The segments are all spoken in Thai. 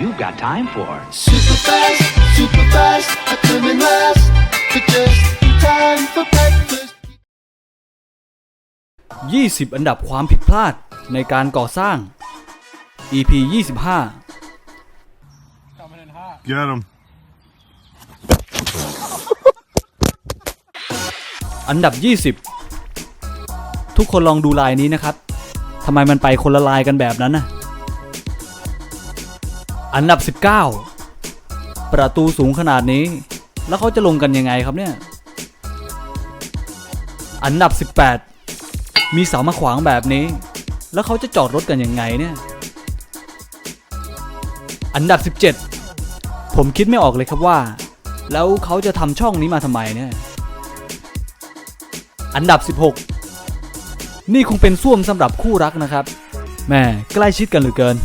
you've got time for. Super fast, super fast, I come in last, but just in time for breakfast. 20 อันดับความผิดพลาดในการก่อสร้าง EP 25 Get him. อันดับ 20 ทุกคนลองดูลายนี้นะครับทำไมมันไปคนละลายกันแบบนั้นนะ อันดับ 19 ประตูสูงขนาดนี้ แล้วเขาจะลงกันยังไงครับเนี่ย อันดับ 18 มีเสามาขวางแบบนี้ แล้วเขาจะจอดรถกันยังไงเนี่ย อันดับ 17 ผมคิดไม่ออกเลยครับว่า แล้วเขาจะทำช่องนี้มาทำไมเนี่ย อันดับ 16 นี่คงเป็นส้วมสำหรับคู่รักนะครับแม่ใกล้ชิดกันเหลือเกิน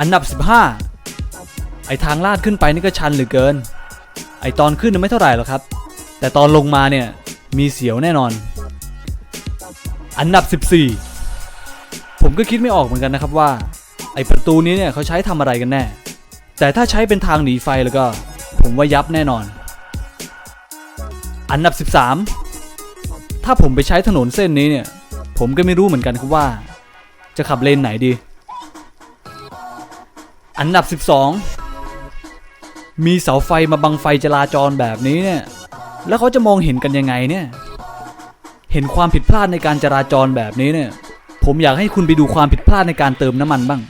อันดับ 15 ไอทางลาดขึ้นไปนี่ก็ชันเหลือเกิน ไอตอนขึ้นน่ะไม่เท่าไหร่หรอกครับ แต่ตอนลงมาเนี่ยมีเสียวแน่นอน อันดับ 14 ผมก็คิดไม่ออกเหมือนกันนะครับว่า ไอประตูนี้เนี่ยเขาใช้ทำอะไรกันแน่ แต่ถ้าใช้เป็นทางหนีไฟแล้วก็ ผมว่ายับแน่นอน อันดับ 13 ถ้าผมไปใช้ถนนเส้นนี้เนี่ย ผมก็ไม่รู้เหมือนกันครับว่า จะขับเลนไหนดี อันดับ 12 มีเสาไฟมาบังไฟจราจรแบบนี้เนี่ย แล้วเขาจะมองเห็นกันยังไงเนี่ย เห็นความผิดพลาดในการจราจรแบบนี้เนี่ย ผมอยากให้คุณไปดูความผิดพลาดในการเติมน้ำมันบ้าง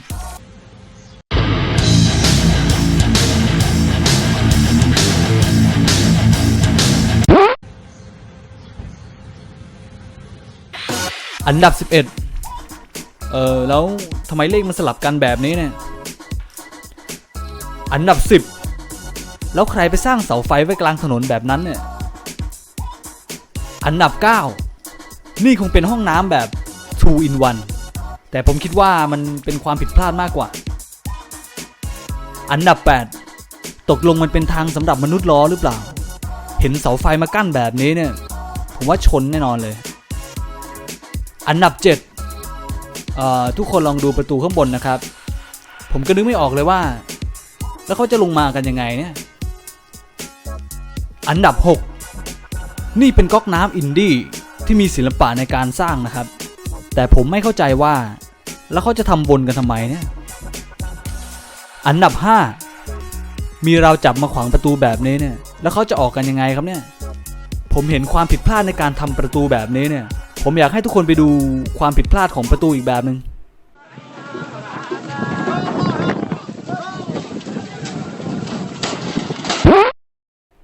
อันดับ 11 เออแล้วทำไมเลขมันสลับกันแบบนี้เนี่ย อันดับ 10 แล้วใครไปสร้างเสาไฟไว้กลางถนนแบบนั้นเนี่ย อันดับ 9 นี่คงเป็นห้องน้ำแบบ2 in 1แต่ผมคิดว่ามันเป็นความผิดพลาดมากกว่า อันดับ 8 ตกลงมันเป็นทางสำหรับมนุษย์ล้อหรือเปล่า เห็นเสาไฟมากั้นแบบนี้เนี่ย ผมว่าชนแน่นอนเลย อันดับ7เอ่อทุกคนลองดูประตูข้างบนนะครับ ผมก็นึกไม่ออกเลยว่า แล้วเขาจะลงมากันยังไงเนี่ย อันดับ 6 นี่เป็นก๊อกน้ำอินดี้ที่มีศิลปะในการสร้างนะครับ แต่ผมไม่เข้าใจว่าแล้วเขาจะทำบนกันทำไมเนี่ย อันดับ 5 มีเราจับมาขวางประตูแบบนี้เนี่ย แล้วเขาจะออกกันยังไงครับเนี่ย ผมเห็นความผิดพลาดในการทำประตูแบบนี้เนี่ย ผมอยากให้ทุกคนไปดูความผิดพลาดของประตูอีกแบบหนึง่ง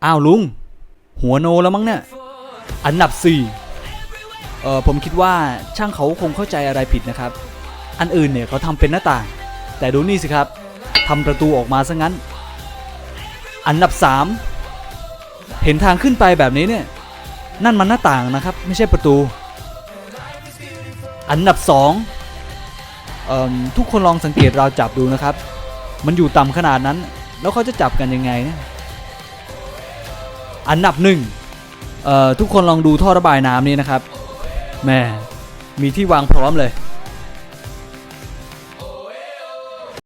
อ้าวลุง หัวโนแล้วมั้งเนี่ยอันดับ4เออผมคิดว่าช่างเขาคงเข้าใจอะไรผิดนะครับ อันอื่นเนี่ยเขาทำเป็นหน้าต่าง แต่ดูนี่สิครับทำประตูออกมาซะงั้น อันดับ 3 เห็นทางขึ้นไปแบบนี้เนี่ยนั่นมันหน้าต่างนะครับ ไม่ใช่ประตู อันดับ2เอ่อทุกคนลองสังเกตเราวจับดูนะครับ มันอยู่ต่ำขนาดนั้น แล้วเขาจะจับกันยังไงเนี่ย อันดับหนึ่งทุกคนลองดูท่อระบายน้ำนี้นะครับแม่มีที่วางพร้อมเลย